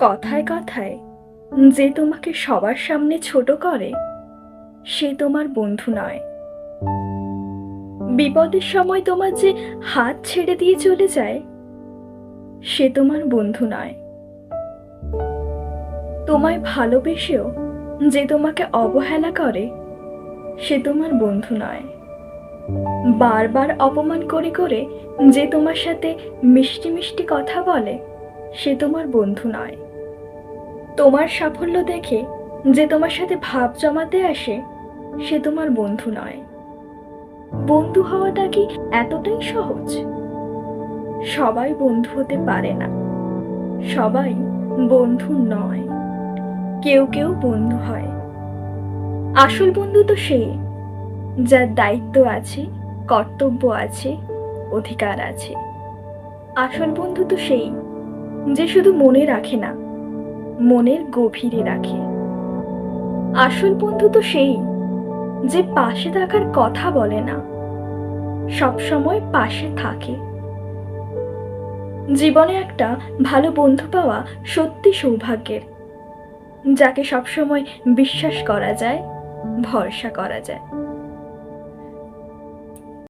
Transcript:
কথায় কথায় যে তোমাকে সবার সামনে ছোট করে, সে তোমার বন্ধু নয়। বিপদের সময় তোমার যে হাত ছেড়ে দিয়ে চলে যায়, সে তোমার বন্ধু নয়। তোমায় ভালোবেসেও যে তোমাকে অবহেলা করে, সে তোমার বন্ধু নয়। বারবার অপমান করে করে যে তোমার সাথে মিষ্টি মিষ্টি কথা বলে সে তোমার বন্ধু নয়। তোমার সাফল্য দেখে যে তোমার সাথে ভাব জমাতে আসে, সে তোমার বন্ধু নয়। বন্ধু হওয়াটা কি এতটাই সহজ? সবাই বন্ধু হতে পারে না। সবাই বন্ধু নয়। কেউ কেউ বন্ধু হয়। আসল বন্ধু তো সে, যার দায়িত্ব আছে, কর্তব্য আছে, অধিকার আছে। আসল বন্ধু তো সেই যে শুধু মনে রাখে না, মনের গভীরে রাখে। আসল বন্ধু তো সেই, যে পাশে থাকার কথা বলে না সব সময় পাশে থাকে। জীবনে একটা ভালো বন্ধু পাওয়া সত্যি সৌভাগ্যের, যাকে সবসময় বিশ্বাস করা যায়, ভরসা করা যায়।